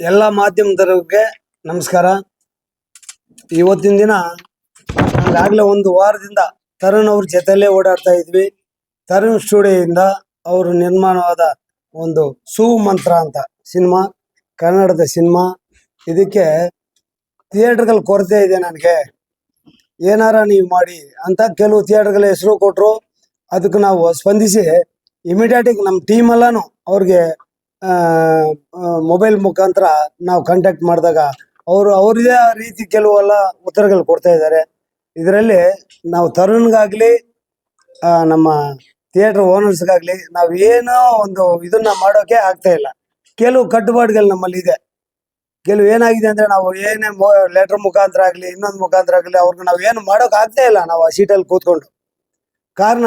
ಎಲ್ಲ ಮಾಧ್ಯಮದವರಿಗೆ ನಮಸ್ಕಾರ. ಇವತ್ತಿನ ದಿನ ಈಗಾಗಲೇ ಒಂದು ವಾರದಿಂದ ತರುಣ್ ಅವ್ರ ಜೊತೆಲೇ ಓಡಾಡ್ತಾ ಇದ್ವಿ. ತರುಣ್ ಸ್ಟುಡಿಯೋದಿಂದ ಅವರು ನಿರ್ಮಾಣವಾದ ಒಂದು ಸೂ ಮಂತ್ರ ಅಂತ ಸಿನಿಮಾ, ಕನ್ನಡದ ಸಿನಿಮಾ. ಇದಕ್ಕೆ ಥಿಯೇಟರ್ಗಳ ಕೊರತೆ ಇದೆ ನನಗೆ. ಏನಾರ ನೀವು ಮಾಡಿ ಅಂತ ಕೆಲವು ಥಿಯೇಟರ್ಗಳ ಹೆಸರು ಕೊಟ್ಟರು ಅದಕ್ಕೆ ನಾವು ಸ್ಪಂದಿಸಿ ಇಮಿಡಿಯೇಟಿಗೆ ನಮ್ಮ ಟೀಮ್ ಎಲ್ಲಾನು ಅವ್ರಿಗೆ ಮೊಬೈಲ್ ಮುಖಾಂತರ ನಾವು ಕಾಂಟ್ಯಾಕ್ಟ್ ಮಾಡಿದಾಗ ಅವರು, ಅವರದೇ ರೀತಿ ಕೆಲವೆಲ್ಲ ಉತ್ತರಗಳು ಕೊಡ್ತಾ ಇದ್ದಾರೆ. ಇದರಲ್ಲಿ ನಾವು ತರುಣ್ಗಾಗಲಿ ನಮ್ಮ ಥಿಯೇಟರ್ ಓನರ್ಸ್ಗಾಗಲಿ ನಾವು ಏನೋ ಒಂದು ಇದನ್ನ ಮಾಡೋಕೆ ಆಗ್ತಾ ಇಲ್ಲ. ಕೆಲವು ಕಟ್ಟುಪಾಡುಗಳು ನಮ್ಮಲ್ಲಿ ಇದೆ. ಕೆಲವು ಏನಾಗಿದೆ ಅಂದ್ರೆ ನಾವು ಏನೇ ಲೆಟರ್ ಮುಖಾಂತರ ಆಗಲಿ, ಇನ್ನೊಂದು ಮುಖಾಂತರ ಆಗಲಿ ಅವ್ರಿಗೆ ನಾವು ಏನು ಮಾಡೋಕೆ ಆಗ್ತಾ ಇಲ್ಲ ನಾವು ಆ ಸೀಟಲ್ಲಿ ಕೂತ್ಕೊಂಡು. ಕಾರಣ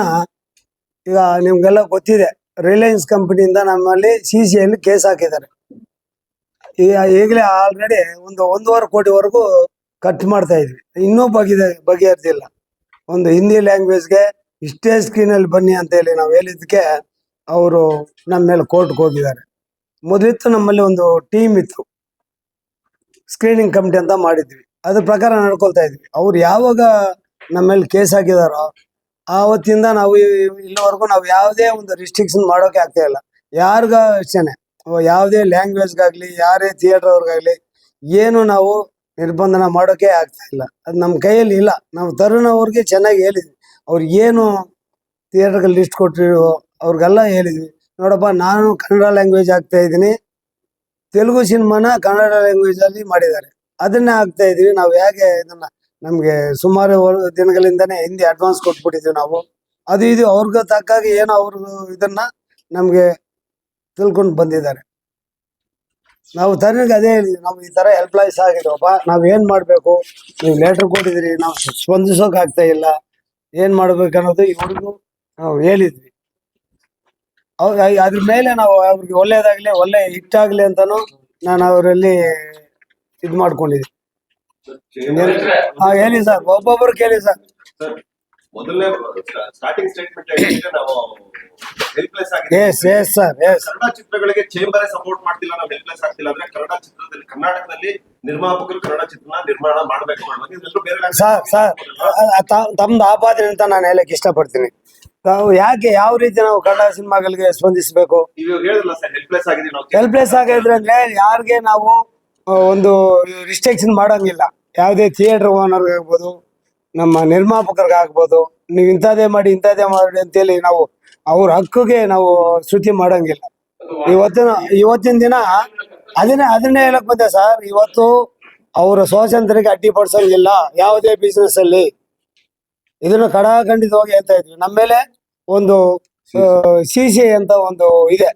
ಈಗ ನಿಮ್ಗೆಲ್ಲ ಗೊತ್ತಿದೆ. ರಿಲಯನ್ಸ್ ಕಂಪನಿಯಿಂದ ನಮ್ಮಲ್ಲಿ ಸಿ ಸಿ ಐಲಿ ಕೇಸ್ ಹಾಕಿದ್ದಾರೆ. ಈಗ ಈಗಲೇ ಆಲ್ರೆಡಿ ಒಂದು ಒಂದೂವರೆ ಕೋಟಿವರೆಗೂ ಖರ್ಚು ಮಾಡ್ತಾ ಇದ್ವಿ. ಇನ್ನೂ ಬಗೆದ, ಬಗೆಹರಿದಿಲ್ಲ. ಒಂದು ಹಿಂದಿ ಲ್ಯಾಂಗ್ವೇಜ್ಗೆ ಇಷ್ಟೇ ಸ್ಕ್ರೀನಲ್ಲಿ ಬನ್ನಿ ಅಂತ ಹೇಳಿ ನಾವು ಹೇಳಿದ್ದಕ್ಕೆ ಅವರು ನಮ್ಮ ಮೇಲೆ ಕೋರ್ಟ್ಗೆ ಹೋಗಿದ್ದಾರೆ. ಮೊದಲಿತ್ತು ನಮ್ಮಲ್ಲಿ ಒಂದು ಟೀಮ್ ಇತ್ತು. ಸ್ಕ್ರೀನಿಂಗ್ ಕಮಿಟಿ ಅಂತ ಮಾಡಿದ್ವಿ. ಅದ್ರ ಪ್ರಕಾರ ನಡ್ಕೊಳ್ತಾ ಇದ್ವಿ. ಅವ್ರು ಯಾವಾಗ ನಮ್ಮ ಮೇಲೆ ಕೇಸ್ ಹಾಕಿದಾರೋ ಆವತ್ತಿಂದ ನಾವು ಇಲ್ಲಿವರೆಗೂ ನಾವು ಯಾವುದೇ ಒಂದು ರಿಸ್ಟ್ರಿಕ್ಷನ್ ಮಾಡೋಕೆ ಆಗ್ತಾ ಇಲ್ಲ. ಯಾರಿಗ ಅಷ್ಟೇನೆ. ಯಾವುದೇ ಲ್ಯಾಂಗ್ವೇಜ್ಗಾಗ್ಲಿ ಯಾರೇ ಥಿಯೇಟರ್ ಅವ್ರಿಗಾಗ್ಲಿ, ಏನು ನಾವು ನಿರ್ಬಂಧನ ಮಾಡೋಕೆ ಆಗ್ತಾ ಇಲ್ಲ. ಅದು ನಮ್ಮ ಕೈಯಲ್ಲಿ ಇಲ್ಲ. ನಾವು ತರುಣ ಅವ್ರಿಗೆ ಚೆನ್ನಾಗಿ ಹೇಳಿದ್ವಿ. ಅವ್ರು ಏನು ಥಿಯೇಟರ್ಗೆ ಲಿಸ್ಟ್ ಕೊಟ್ಟಿರೋ ಅವ್ರಿಗೆಲ್ಲ ಹೇಳಿದ್ವಿ. ನೋಡಪ್ಪ, ನಾನು ಕನ್ನಡ ಲ್ಯಾಂಗ್ವೇಜ್ ಆಗ್ತಾ ಇದ್ದೀನಿ. ತೆಲುಗು ಸಿನಿಮಾನ ಕನ್ನಡ ಲ್ಯಾಂಗ್ವೇಜಲ್ಲಿ ಮಾಡಿದ್ದಾರೆ. ಅದನ್ನೇ ಆಗ್ತಾ ಇದೀವಿ ನಾವು ಹೇಗೆ ಇದನ್ನ ನಮ್ಗೆ ಸುಮಾರು ದಿನಗಳಿಂದನೇ ಹಿಂದಿ ಅಡ್ವಾನ್ಸ್ ಕೊಟ್ಬಿಟ್ಟಿದ್ದೀವಿ ನಾವು. ಅದು ಇದು ಅವ್ರಿಗೆ ತಕ್ಕಾಗಿ ಏನೋ ಅವ್ರ ಇದನ್ನ ನಮಗೆ ತಿಳ್ಕೊಂಡು ಬಂದಿದ್ದಾರೆ. ನಾವು ತನಗೆ ಅದೇ ನಾವು ಈ ತರ ಎಂಪ್ಲಾಯೀಸ್ ಆಗಿದ್ವಪ್ಪ ನಾವ್ ಏನ್ ಮಾಡ್ಬೇಕು? ನೀವು ಲೆಟರ್ ಕೊಟ್ಟಿದ್ರಿ ನಾವು ಸ್ಪಂದಿಸೋಕ್ ಆಗ್ತಾ ಇಲ್ಲ. ಏನ್ ಮಾಡ್ಬೇಕು ಅನ್ನೋದು ಇವ್ರಿಗೂ ನಾವು ಹೇಳಿದ್ವಿ. ಅದ್ರ ಮೇಲೆ ನಾವು ಅವ್ರಿಗೆ ಒಳ್ಳೇದಾಗ್ಲಿ, ಒಳ್ಳೆ ಹಿಟ್ಟಾಗ್ಲಿ ಅಂತಾನು ನಾನು ಅವರಲ್ಲಿ ಇದ್ ಮಾಡ್ಕೊಂಡಿದ್ದೆ. ಹಾ ಹೇಳಿ ಸರ್ ಒಬ್ಬೊಬ್ರು ಕೇಳಿ ಸರ್ ಮೊದಲನೇ ಸ್ಟಾರ್ಟಿಂಗ್ ಸ್ಟೇಟ್ಮೆಂಟ್ ನಾವು ಹೆಲ್ಪ್ಲೆಸ್ ಆಗಿದೆ yes yes sir yes Kannada ಚಿತ್ರಗಳಿಗೆ ಚೇಂಬರೇ ಸಪೋರ್ಟ್ ಮಾಡ್ತಿಲ್ಲ ನಾವು ಹೆಲ್ಪ್ಲೆಸ್ ಆಗ್ತಿಲ್ಲ. ಅಂದ್ರೆ ಕನ್ನಡ ಚಿತ್ರದಲ್ಲಿ ಕರ್ನಾಟಕದಲ್ಲಿ ನಿರ್ಮಾಪಕರು ಕನ್ನಡ ಚಿತ್ರನ ನಿರ್ಮಾಣ ಮಾಡ್ಬೇಕು ಅನ್ನೋದು. ಇದೆಲ್ಲರೂ ಬೇರೆ language ಸರ್ ಸರ್ ತಮ್ದು ಆಪಾದನೆ ಅಂತ ನಾನು ಹೇಳಕ್ ಇಷ್ಟಪಡ್ತೀನಿ. ನಾವು ಯಾಕೆ ಯಾವ ರೀತಿ ನಾವು ಕನ್ನಡ ಸಿನಿಮಾಗಳಿಗೆ ಸ್ಪಂದಿಸಬೇಕು? ಹೇಳಿದ್ರಲ್ಲ ಸರ್ ಹೆಲ್ಪ್ಲೆಸ್ ನಾವು. ಹೆಲ್ಪ್ಲೆಸ್ ಆಗಿದ್ರೆ ಅಂದ್ರೆ ಯಾರಿಗೆ ನಾವು ಒಂದು ರಿಸ್ಟ್ರಿಕ್ಷನ್ ಮಾಡಂಗಿಲ್ಲ. ಯಾವುದೇ ಥಿಯೇಟರ್ ಓನರ್ ಆಗ್ಬೋದು, ನಮ್ಮ ನಿರ್ಮಾಪಕರಿಗೆ ಆಗ್ಬೋದು, ನೀವು ಇಂಥದ್ದೇ ಮಾಡಿ ಇಂಥದ್ದೇ ಮಾಡಿ ಅಂತೇಳಿ ನಾವು ಅವ್ರ ಹಕ್ಕಿಗೆ ನಾವು ಶ್ರುತಿ ಮಾಡಂಗಿಲ್ಲ. ಇವತ್ತಿನ ಇವತ್ತಿನ ದಿನ ಅದನ್ನೇ ಅದನ್ನೇ ಹೇಳಕ್ ಬಂದೆ ಸರ್ ಇವತ್ತು ಅವರ ಸ್ವಾತಂತ್ರ್ಯಕ್ಕೆ ಅಡ್ಡಿಪಡಿಸೋಂಗಿಲ್ಲ ಯಾವುದೇ ಬಿಸ್ನೆಸ್ ಅಲ್ಲಿ. ಇದನ್ನು ಕಡಾಖಂಡಿತವಾಗಿ ಹೇಳ್ತಾ ಇದ್ವಿ. ನಮ್ಮ ಮೇಲೆ ಒಂದು ಸಿ ಸಿ ಅಂತ ಒಂದು ಇದೆ.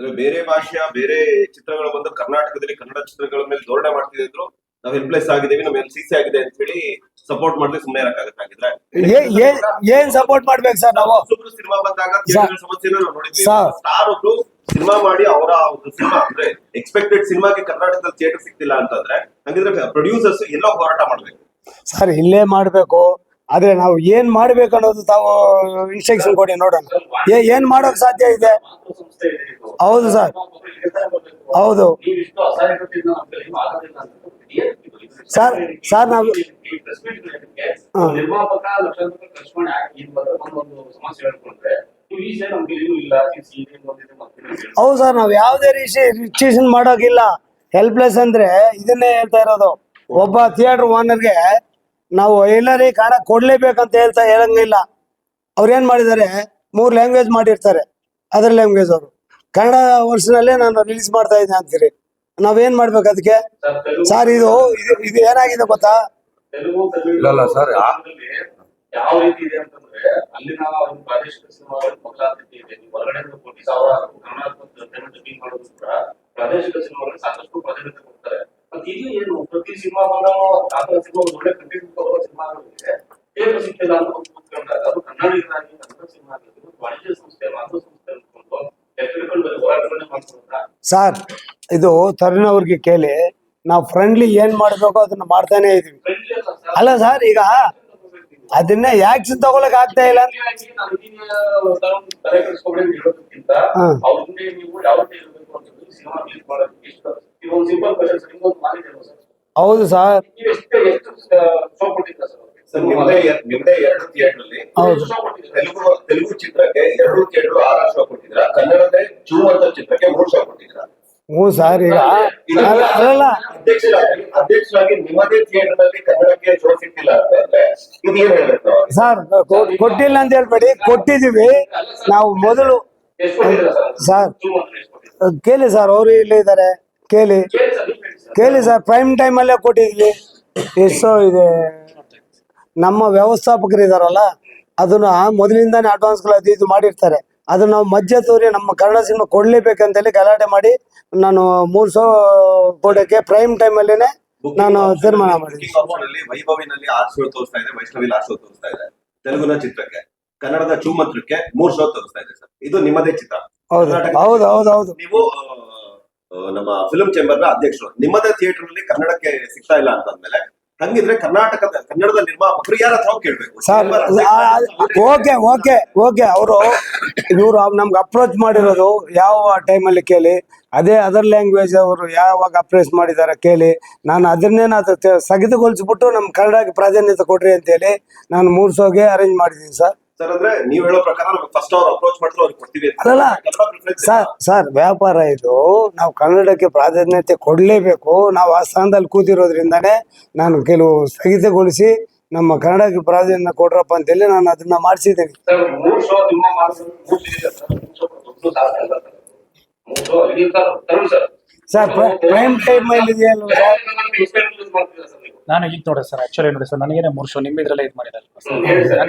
ಅಂದ್ರೆ ಬೇರೆ ಭಾಷೆಯ ಬೇರೆ ಚಿತ್ರಗಳು ಬಂದು ಕರ್ನಾಟಕದಲ್ಲಿ ಕನ್ನಡ ಚಿತ್ರಗಳ ಮೇಲೆ ಧೋರಣೆ ಮಾಡ್ತಿದ್ರು ನಾವು ಹೆಲ್ಪ್ಲೆಸ್ ಆಗಿದ್ದೀವಿ ನಮ್ಗೆ ಸಿ ಸಿ ಆಗಿದೆ ಅಂತ ಹೇಳಿ ಸಪೋರ್ಟ್ ಮಾಡಿದ್ರೆ ಸುಮ್ಮನೆ ಇರಕ್ಕಾಗತ್ತಾಗಿದ್ರೆ ಏನ್ ಸಪೋರ್ಟ್ ಮಾಡ್ಬೇಕು ಸರ್ ನಾವು? ಹೊಸಬ್ರು ಸಿನಿಮಾ ಬಂದಾಗ ಸಮಸ್ಯೆನ ನಾವು ನೋಡಿದ್ವಿ. ಸ್ಟಾರ್ ಒಬ್ರು ಸಿನಿಮಾ ಮಾಡಿ ಅವರ ಒಂದು ಸಿನಿಮಾ ಅಂದ್ರೆ ಎಕ್ಸ್ಪೆಕ್ಟೆಡ್ ಸಿನಿಮಾಗೆ ಕರ್ನಾಟಕದಲ್ಲಿ ಥಿಯೇಟರ್ ಸಿಗ್ತಿಲ್ಲ ಅಂತಂದ್ರೆ ಹಂಗಿದ್ರೆ ಪ್ರೊಡ್ಯೂಸರ್ಸ್ ಎಲ್ಲ ಹೋರಾಟ ಮಾಡ್ಬೇಕು. ಸರ್ ಇಲ್ಲೇ ಮಾಡ್ಬೇಕು. ಆದ್ರೆ ನಾವು ಏನ್ ಮಾಡ್ಬೇಕು ಅನ್ನೋದು ತಾವು ಇನ್ಸ್ಟ್ರಕ್ಷನ್ ಕೊಡಿ ನೋಡೋಣ. ಏ- ಏನ್ ಮಾಡೋಕ್ ಸಾಧ್ಯ ಇದೆ? ಹೌದು ಸರ್. ಹೌದು. ಸರ್ ಸರ್, ನಾವು ಹೌದು ಸರ್, ನಾವು ಯಾವುದೇ ರೀತಿ ರಿಸ್ಟ್ರಿಕ್ಷನ್ ಮಾಡೋಕಿಲ್ಲ. ಹೆಲ್ಪ್ಲೆಸ್ ಅಂದ್ರೆ ಇದನ್ನೇ ಹೇಳ್ತಾ ಇರೋದು. ಒಬ್ಬ ಥಿಯೇಟರ್ ಓನರ್ಗೆ ನಾವು ಎಲ್ಲರಿ ಕಾಣ ಕೊಡ್ಲೇಬೇಕಂತ ಹೇಳ್ತಾ ಹೇಳಂಗಿಲ್ಲ. ಅವ್ರು ಏನ್ ಮಾಡಿದ್ದಾರೆ? ಮೂರ್ ಲ್ಯಾಂಗ್ವೇಜ್ ಮಾಡಿರ್ತಾರೆ. ಅದರ್ ಲ್ಯಾಂಗ್ವೇಜ್ ಅವರು. ಕನ್ನಡ ವರ್ಷನಲ್ಲೇ ನಾನು ರಿಲೀಸ್ ಮಾಡ್ತಾ ಇದ್ದೀನಿ ಅಂತೀರಿ. ನಾವೇನ್ ಮಾಡ್ಬೇಕು ಅದಕ್ಕೆ ಸರ್ ಇದು ಇದು ಇದು ಏನಾಗಿದೆ ಗೊತ್ತಾ? ಇಲ್ಲ ಸರ್, ಯಾವ ರೀತಿ ಇದೆ ಅಂತಂದ್ರೆ ಅಲ್ಲಿನ ಒಂದು ಪ್ರಾದೇಶಿಕ ಸಿನಿಮಾಗಳು ಮಕ್ಕಳಾಗ್ತಿದೆ ಇದೆ. ನೀವು ಹೊರಗಡೆ ಕೋಟಿ ಸಾವಿರ ಕನ್ನಡ ಪೇಮೆಂಟ್ ಡಬ್ಬಿಂಗ್ ಮಾಡೋದು ಕೂಡ ಪ್ರಾದೇಶಿಕ ಸಿನಿಮಾಗಳು ಸಾಕಷ್ಟು ಪ್ರಾಧಾನ್ಯತೆ ಕೊಡ್ತಾರೆ. ಮತ್ತೆ ಇದು ಏನು ಪ್ರತಿ ಸಿನಿಮಾ ಒಳ್ಳೆ ಕಂಟೆಂಟ್ ಬರುವ ಸಿನಿಮಾಗಳಿಗೆ ಥಿಯೇಟರ್ ಸಿಗ್ತಿಲ್ಲ ಅಂತ ಒಂದು ಕೂತ್ಕೊಂಡಾಗ ಅದು ಕನ್ನಡಿಗರಾಗಿ ಕನ್ನಡ ಸಿನಿಮಾ ಆಗಿರ್ಬೋದು ವಾಣಿಜ್ಯ ಸಂಸ್ಥೆ ಮಾತೃ ಸಂಸ್ಥೆ ಅನ್ಕೊಂಡು ಟೆಕ್ನಿಕಲ್ ಹೋರಾಟಗಳನ್ನ ಮಾಡ್ಕೊಳ್ತಾ ಸರ್ ಇದು ತರುಣ್ ಅವ್ರಿಗೆ ಕೇಳಿ ನಾವು ಫ್ರೆಂಡ್ಲಿ ಏನ್ ಮಾಡ್ಬೇಕು ಅದನ್ನ ಮಾಡ್ತಾನೆ ಇದೀವಿ. ಅಲ್ಲ ಸರ್ ಈಗ ಅದನ್ನ ಯಾಕೆ ತಗೊಳಕ್ ಆಗ್ತಾ ಇಲ್ಲ ಹೌದು ಸರ್. ಹೌದು. ತೆಲುಗು ತೆಲುಗು ಚಿತ್ರಕ್ಕೆ ಎರಡು ಎರಡು ಆರು ಶೋ ಕೊಟ್ಟಿದ್ರ ಕನ್ನಡದ ಚೂಮಂತ ಚಿತ್ರಕ್ಕೆ ಮೂರು ಶೋ ಕೊಟ್ಟಿದ್ರ. ಹ್ಞೂ ಸರ್. ಈಗ ಅಲ್ಲ ಅಧ್ಯಕ್ಷರಾಗಿ ಅಧ್ಯಕ್ಷರಾಗಿ ನಿಮ್ಮದೇ ಥಿಯೇಟರ್ನಲ್ಲಿ ಕನ್ನಡಕ್ಕೆ ಶೋ ಸಿಕ್ತಿಲ್ಲ ಅಂತಂದ್ರೆ ಇದು ಏನ್ ಹೇಳ್ಬೇಕು ಸರ್ ಕೊಟ್ಟಿಲ್ಲ ಅಂತ ಹೇಳ್ಬೇಡಿ. ಕೊಟ್ಟಿದೀವಿ ನಾವು ಮೊದಲು ಸರ್? ಕೇಳಿ ಸರ್ ಅವರು ಇಲ್ಲಿ ಇದ್ದಾರೆ ಕೇಳಿ. ಕೇಳಿ ಸರ್ ಪ್ರೈಮ್ ಟೈಮ್ ಅಲ್ಲೇ ಕೊಟ್ಟಿದ್ವಿ. ಎಷ್ಟೋ ಇದೆ. ನಮ್ಮ ವ್ಯವಸ್ಥಾಪಕರು ಇದಾರಲ್ಲ. ಅದನ್ನ ಮೊದಲಿಂದಾನೇ ಅಡ್ವಾನ್ಸ್ಗಳು ಅದು ಇದು ಮಾಡಿರ್ತಾರೆ. ಅದನ್ನ ನಾವು ಮಧ್ಯ ತೋರಿ ನಮ್ಮ ಕನ್ನಡ ಸಿನಿಮಾ ಕೊಡ್ಲೇಬೇಕಂತೇಳಿ ಗಲಾಟೆ ಮಾಡಿ ನಾನು ಮೂರು ಸೋ ಕೊಡಕ್ಕೆ ಪ್ರೈಮ್ ಟೈಮ್ ಅಲ್ಲೇನೆ ನಾನು ತೀರ್ಮಾನ ಮಾಡಿದ್ದೆ Booking option ವೈಭವಿನಲ್ಲಿ ಆರು ಶೋ ತೋರಿಸ್ತಾ ಇದೆ ವೈಷ್ಣವಿ ಆರು ಶೋ ತೋರಿಸ್ತಾ ಇದೆ ತೆಲುಗುನ ಚಿತ್ರಕ್ಕೆ ಕನ್ನಡದ ಚೂಮತ್ರಕ್ಕೆ ಮೂರ್ ಶೋ ತೋರಿಸ್ತಾ ಇದೆ ಸರ್. ಇದು ನಿಮ್ಮದೇ ಚಿತ್ರ. ಹೌದು ಹೌದು ಹೌದು ಹೌದು. ನೀವು ನಮ್ಮ ಫಿಲ್ಮ್ ಚೇಂಬರ್ನ ಅಧ್ಯಕ್ಷರು ನಿಮ್ಮದೇ ಥಿಯೇಟರ್ನಲ್ಲಿ ಕನ್ನಡಕ್ಕೆ ಸಿಗ್ತಾ ಇಲ್ಲ ಅಂತಂದ್ಮೇಲೆ ಹಂಗಿದ್ರೆ ಕರ್ನಾಟಕದ ಕನ್ನಡದ ನಿರ್ಮಾಪಕರು ಯಾರ ಹತ್ರ ಕೇಳ್ಬೇಕು. ಓಕೆ ಓಕೆ ಓಕೆ ಅವರು ಇವರು ನಮ್ಗೆ ಅಪ್ರೋಚ್ ಮಾಡಿರೋದು ಯಾವ ಟೈಮಲ್ಲಿ ಕೇಳಿ ಅದೇ ಅದರ್ ಲ್ಯಾಂಗ್ವೇಜ್ ಅವರು ಯಾವಾಗ ಅಪ್ರೋಚ್ ಮಾಡಿದಾರ ಕೇಳಿ ನಾನು ಅದನ್ನೇನು ಅದು ನಮ್ ಸ್ಥಗಿತಗೊಳಿಸ್ಬಿಟ್ಟು ನಮ್ಮ ಕನ್ನಡಕ್ಕೆ ಪ್ರಾಧಾನ್ಯತೆ ಕೊಡ್ರಿ ಅಂತೇಳಿ ನಾನು ಮೂರು ಸೋಗೆ ಅರೇಂಜ್ ಮಾಡಿದ್ದೀನಿ ಸರ್. ಸರ್ ಅಂದ್ರೆ ನೀವು ಹೇಳೋ ಪ್ರಕಾರ ನಮಗೆ ಫಸ್ಟ್ ಅವ್ರು ಅಪ್ರೋಚ್ ಮಾಡಿದ್ರು ಅವ್ರಿಗೆ ಕೊಡ್ತೀವಿ ಅಂತ. ಅಲ್ಲಲ್ಲ. ಕನ್ನಡ preference ಸರ್ ಸರ್ ವ್ಯಾಪಾರ ಇದು ನಾವು ಕನ್ನಡಕ್ಕೆ ಪ್ರಾಧಾನ್ಯತೆ ಕೊಡಲೇಬೇಕು. ನಾವು ಆ ಸ್ಥಾನದಲ್ಲಿ ಕೂತಿರೋದ್ರಿಂದಾನೇ ನಾನು ಕೆಲವು ಸ್ಥಗಿತಗೊಳಿಸಿ ನಮ್ಮ ಕನ್ನಡಕ್ಕೆ ಪ್ರಾಧಾನ್ಯ ಕೊಡ್ರಪ್ಪ ಅಂತೇಳಿ ನಾನು ಅದನ್ನ ಮಾಡಿಸಿದ್ದೀನಿ. ಸರ್ ಮೂರು ಶೋ ನಿಮ್ಮ ಮಾಡಿದ್ರು ಮೂರು ಸಿಗಿದೆ ಸರ್. ಮೂರು ಶೋ ದೊಡ್ಡ ಸಾಧನೆ ಅಲ್ಲ ಸರ್. ಮೂರು show Tarun sir. Sir prime time ಅಲ್ಲಿ ನೀವು ನಾನು ಈಗ ನೋಡ ಸರ್ ಆಕ್ಚುಲಿ ನೋಡಿ ಸರ್ ನನಗೇನೆ ಮೂರು ಶೋ ನಿಮ್ಮ ಇದ್ರಲ್ಲೇ ಇದು ಮಾಡಿದ್ದಾರೆ. ಸರ್.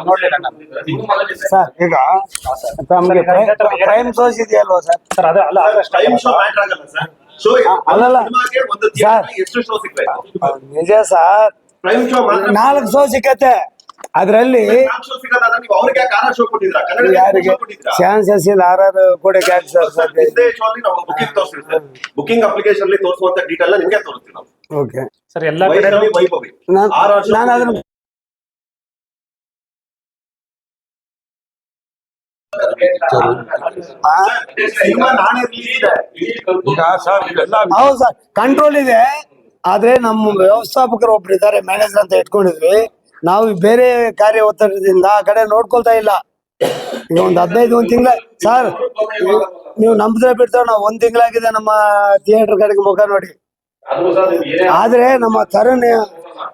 ನೋಡ್ಲಿಲ್ಲ ನಾನು ಈಗ ನಮಗೆ ಪ್ರೈಮ್ ಇದೆಯಲ್ವಾ ಸರ್ ಸರ್ ಅದೇ ಅಲ್ಲ ಟೈಮ್ ಶೋ ಆಗಲ್ಲ ಸರ್. ಅಲ್ಲಲ್ಲ. ಒಂದು theatre ಎಷ್ಟು ಶೋ ಸಿಗ್ಬೇಕು? ನಿಜ ಸರ್ ಪ್ರೈಮ್ ಶೋ ಮಾತ್ರ ನಾಲ್ಕು ಶೋ ಸಿಕ್ಕತ್ತೆ. ಅದರಲ್ಲಿ ನಾಲ್ಕು ಶೋ ನೀವು ಅವ್ರಿಗೆ ಯಾಕೆ ಶೋ ಕೊಟ್ಟಿದ್ರ ಕನ್ನಡ ಯಾರಿಗೆ? ಚಾನ್ಸಸ್ ಇಲ್ಲ ಆರ್ ನಾವು ಬುಕಿಂಗ್ ತೋರಿಸ್ತೀವಿ ಸರ್. ಬುಕಿಂಗ್ ಅಪ್ಲಿಕೇಶನ್ ಅಲ್ಲಿ ತೋರಿಸುವಂತ ಡೀಟೇಲ್ ನಿಮಗೆ ತೋರಿಸ್ತೀವಿ ನಾವು. ಓಕೆ ಸರ್ ಎಲ್ಲ ಕಡೆ ನಾನು ನಾನು ಅದನ್ನ ಹೌದು ಸರ್ ಕಂಟ್ರೋಲ್ ಇದೆ. ಆದ್ರೆ ನಮ್ಮ ವ್ಯವಸ್ಥಾಪಕರು ಒಬ್ರು ಇದ್ದಾರೆ ಮ್ಯಾನೇಜರ್ ಅಂತ ಇಟ್ಕೊಂಡಿದ್ವಿ. ನಾವು ಬೇರೆ ಕಾರ್ಯ ಒತ್ತಡದಿಂದ ಆ ಕಡೆ ನೋಡ್ಕೊಳ್ತಾ ಇಲ್ಲ. ಈಗ ಒಂದು ಹದಿನೈದು, ಒಂದ್ ತಿಂಗಳ, ಸರ್, ನೀವು- ನಂಬಿದ್ರೆ ಬಿಡ್ತಾವ ನಾವು ಒಂದ್ ತಿಂಗಳಾಗಿದೆ ನಮ್ಮ ಥಿಯೇಟರ್ ಕಡೆಗೆ ಮುಖ ನೋಡಿ. ಆದ್ರೆ ನಮ್ಮ ತರುಣ್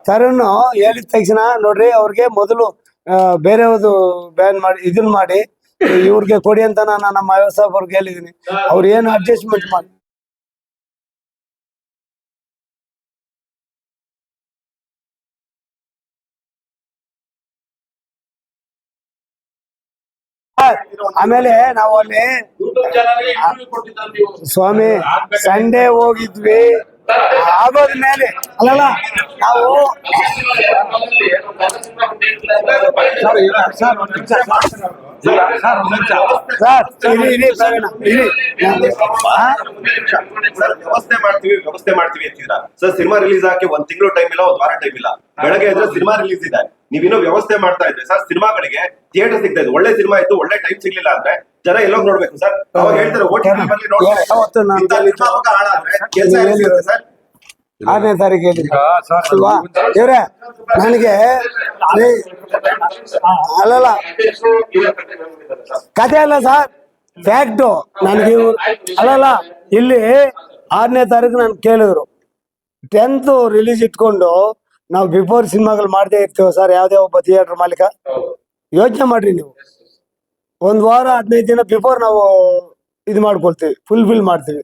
ತರುಣ್ ಹೇಳಿದ ತಕ್ಷಣ ನೋಡ್ರಿ, ಅವ್ರಿಗೆ ಮೊದಲು ಬೇರೆ ಬೇರೆಯವ್ರದ್ದು ಬ್ಯಾನ್ ಮಾಡಿ ಇದನ್ನ ಮಾಡಿ, ಇವ್ರಿಗೆ ಕೊಡಿ ಅಂತ ನಾನು ನಮ್ಮ ಅವ್ರಿಗೆ ಹೇಳಿದೀನಿ. ಅವ್ರು ಏನು ಅಡ್ಜಸ್ಟ್ಮೆಂಟ್ ಮಾಡಿ ಆಮೇಲೆ ನಾವು ಅಲ್ಲಿ ಸ್ವಾಮಿ ಸಂಡೇ ಹೋಗಿದ್ವಿ. ಆಗೋದ್ ಮೇಲೆ ಅಲ್ಲಲ್ಲ ನಾವು ಸರ್. ಇರಿ ಇರಿ ಇರಿ ವ್ಯವಸ್ಥೆ ಮಾಡ್ತೀವಿ ವ್ಯವಸ್ಥೆ ಮಾಡ್ತೀವಿ ಅಂತಿದ್ರ ಸರ್ ಸಿನಿಮಾ ರಿಲೀಸ್ ಆಗಿ ಒಂದ್ ತಿಂಗಳು ಟೈಮ್ ಇಲ್ಲ ಒಂದ್ ವಾರ ಟೈಮ್ ಇಲ್ಲ. ಬೆಳಗ್ಗೆ ಇದ್ರೆ ಸಿನಿಮಾ ರಿಲೀಸ್ ಇದೆ. ನೀವಿನ್ನೂ ವ್ಯವಸ್ಥೆ ಮಾಡ್ತಾ ಇದ್ರೆ ಸರ್ ಸಿನಿಮಾಗಳಿಗೆ ಥಿಯೇಟರ್ ಸಿಗ್ತಾ ಇದೆ. ಒಳ್ಳೆ ಸಿನಿಮಾ ಇತ್ತು ಒಳ್ಳೆ ಟೈಮ್ ಸಿಗ್ಲಿಲ್ಲ ಅಂದ್ರೆ ಜನ ಎಲ್ಲೋಗ್ ನೋಡ್ಬೇಕು ಸರ್ ಅವಾಗ ಹೇಳ್ತಾರೆ ಹಾಳಾದ್ರೆ ಕೆಲಸ ಸರ್ ಆರನೇ ತಾರೀಕು ಅಲ್ವಾ ಇವ್ರೆ ನನಗೆ ಅಲ್ಲಲ್ಲ. ಕತೆ ಅಲ್ಲ ಸರ್ ಫ್ಯಾಕ್ಟು ನನಗೆ ಅಲ್ಲಲ್ಲ ಇಲ್ಲಿ ಆರನೇ ತಾರೀಕು ನಾನು ಕೇಳಿದ್ರು. ಟೆಂತ್ ರಿಲೀಸ್ ಇಟ್ಕೊಂಡು ನಾವು ಬಿಫೋರ್ ಸಿನಿಮಾಗಳು ಮಾಡದೇ ಇರ್ತೀವಿ ಸರ್ ಯಾವುದೇ ಒಬ್ಬ ಥಿಯೇಟರ್ ಮಾಲೀಕ? ಯೋಚನೆ ಮಾಡ್ರಿ ನೀವು. ಒಂದು ವಾರ ಹದಿನೈದು ದಿನ ಬಿಫೋರ್ ನಾವು ಇದು ಮಾಡ್ಕೊಳ್ತೀವಿ ಫುಲ್ಫಿಲ್ ಮಾಡ್ತೀವಿ.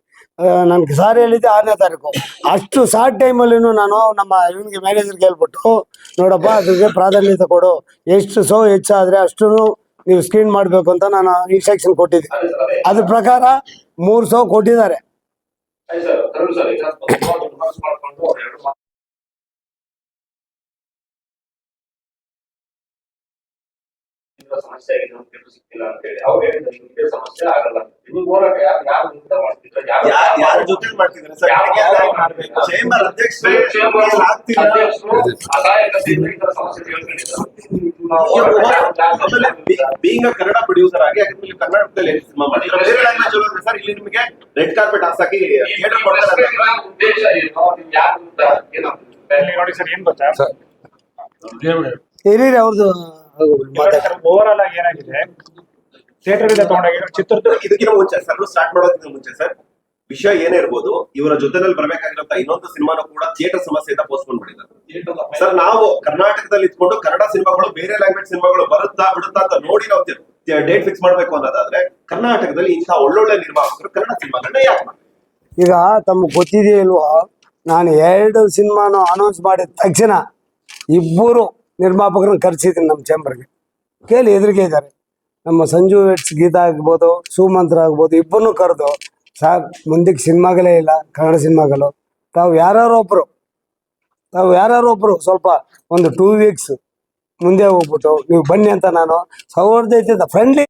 ನನ್ಗೆ ಸಾರ್ ಹೇಳಿದ್ದೆ ಆರನೇ ತಾರೀಕು. ಅಷ್ಟು ಶಾರ್ಟ್ ಟೈಮಲ್ಲಿನೂ ನಾನು ನಮ್ಮ ಇವನಿಗೆ ಮ್ಯಾನೇಜರ್ಗೆ ಹೇಳ್ಬಿಟ್ಟು, ನೋಡಪ್ಪ ಅದಕ್ಕೆ ಪ್ರಾಧಾನ್ಯತೆ ಕೊಡು. ಎಷ್ಟು ಸೋ ಹೆಚ್ಚಾದರೆ ಅಷ್ಟು ನೀವು ಸ್ಕ್ರೀನ್ ಮಾಡಬೇಕು ಅಂತ ನಾನು ಇನ್ಸ್ಟ್ರಕ್ಷನ್ ಕೊಟ್ಟಿದ್ದೆ. ಅದ್ರ ಪ್ರಕಾರ ಮೂರು ಸೋ ಕೊಟ್ಟಿದ್ದಾರೆ. ಸರ್ ತರುಣ್ ಸರ್ ಈಗ ಮಾಡ್ಕೊಂಡು ಅವ್ರು ಎರಡು ಮಾತು ಸಮಸ್ಯೆ ಆಗಿದೆ ನಮ್ಗೆ ದುಡ್ಡು ಸಿಕ್ತಿಲ್ಲ ಅಂತ ಹೇಳಿ ಅವ್ರು ಹೇಳಿದ್ರು ನಿಮ್ಗೆ ಸಮಸ್ಯೆ ಆಗಲ್ಲ ನೀವು ಹೋರಾಟ ಯಾರು ಯಾರು ವಿರುದ್ಧ ಮಾಡ್ತಿದ್ರು ಯಾರು ಯಾರ್- ಯಾರು ಜೊತೆ ಮಾಡ್ತಿದ್ದಾರೆ ಸರ್ ಚೇಂಬರ್ ಅಧ್ಯಕ್ಷರು ಚೇಂಬರ್ ಆಗ್ತಿಲ್ಲ ಅಧ್ಯಕ್ಷರು ಅಸಹಾಯಕತೆಯಿಂದ ಈ ತರ ಸಮಸ್ಯೆ ಆಮೇಲೆ ಬೀಂಗ್ ಕನ್ನಡ ಪ್ರೊಡ್ಯೂಸರ್ ಆಗಿ ಯಾಕಂದ್ರೆ ನೀವು ಕನ್ನಡದಲ್ಲಿ ಏನು ಸಿನಿಮಾ ಮಾಡಿದ್ರೆ ಬೇರೆ ಲ್ಯಾಂಗ್ವೇಜ್ ಒಳಗೆ ಸರ್ ಇಲ್ಲಿ ನಿಮಗೆ ರೆಡ್ ಕಾರ್ಪೆಟ್ ಹಾಕಿ ಥಿಯೇಟರ್ ಕೊಡ್ತಾರೆ ಅಂತ. ಉದ್ದೇಶ ಏನು ನಿಮ್ಗೆ ಯಾಕೆ ಗೊತ್ತಾ ಏನಾಗ್ತದೆ ಇಲ್ಲಿ ನೋಡಿ ಸರ್ ಏನ್ ಗೊತ್ತಾ ಹಿರಿಯರು ಅವ್ರದ್ದು ಮಾತಾಡ. ಓವರ್ ಆಲ್ ಆಗಿ ಏನಾಗಿದೆ? ಥಿಯೇಟರ್ ಇಂದ ತಗೊಂಡೋಗಿ ಚಿತ್ರದುರ್ಗ ಇದಕ್ಕಿಂತ ಮುಂಚೆ ಸರ್ ಸ್ಟಾರ್ಟ್ ಮಾಡೋದಕ್ಕಿಂತ ಮುಂಚೆ ಸರ್ ವಿಷಯ ಏನೇ ಇರ್ಬೋದು ಇವರ ಜೊತೆನಲ್ಲಿ ಬರಬೇಕಾಗಿರೋ ಇನ್ನೊಂದು ಸಿನಿಮಾನು ಕೂಡ ಥಿಯೇಟರ್ ಸಮಸ್ಯೆಯಿಂದ ಪೋಸ್ಟ್ಪೋನ್ ಮಾಡಿದ್ದಾರೆ. ಸರ್ ನಾವು ಕರ್ನಾಟಕದಲ್ಲಿ ಇದ್ಕೊಂಡು ಕನ್ನಡ ಸಿನಿಮಾಗಳು ಬೇರೆ ಲ್ಯಾಂಗ್ವೇಜ್ ಸಿನಿಮಾಗಳು ಬರುತ್ತಾ ಬಿಡುತ್ತಾ ಅಂತ ನೋಡಿ ನಾವು ಡೇಟ್ ಫಿಕ್ಸ್ ಮಾಡ್ಬೇಕು ಅನ್ನೋದಾದ್ರೆ ಕರ್ನಾಟಕದಲ್ಲಿ ಇಂತಹ ಒಳ್ಳೊಳ್ಳೆ ನಿರ್ಮಾಪಕರು ಕನ್ನಡ ಸಿನಿಮಾಗಳನ್ನ ಯಾಕೆ ಮಾಡ್ತಾರೆ? ಈಗ ತಮ್ಗೆ ಗೊತ್ತಿದೆಯಲ್ವ ನಾನು ಎರಡು ಸಿನಿಮಾನು ಅನೌನ್ಸ್ ಮಾಡಿದ ತಕ್ಷಣ ಇಬ್ಬರು ನಿರ್ಮಾಪಕರನ್ನ ಕರೆಸಿದ್ದೀನಿ ನಮ್ಮ ಚೇಂಬರ್ಗೆ. ಕೇಳಿ ಎದುರಿಗೆ ಇದ್ದಾರೆ. ನಮ್ಮ ಸಂಜು ವೆಟ್ಸ್ ಗೀತಾ ಆಗ್ಬೋದು, ಸುಮಂತ್ರ ಆಗ್ಬೋದು, ಇಬ್ಬರನ್ನೂ ಕರೆದು, ಸಾರ್ ಮುಂದಕ್ಕೆ ಸಿನಿಮಾಗಳೇ ಇಲ್ಲ, ಕನ್ನಡ ಸಿನಿಮಾಗಳು. ತಾವು ಯಾರ್ಯಾರೋ ಒಬ್ರು, ತಾವು ಯಾರ್ಯಾರೋ ಒಬ್ರು ಸ್ವಲ್ಪ ಒಂದು ಟೂ ವೀಕ್ಸ್ ಮುಂದೆ ಹೋಗ್ಬಿಟ್ಟು ನೀವು ಬನ್ನಿ ಅಂತ ನಾನು ಸೌಹಾರ್ದ ಫ್ರೆಂಡ್ಲಿ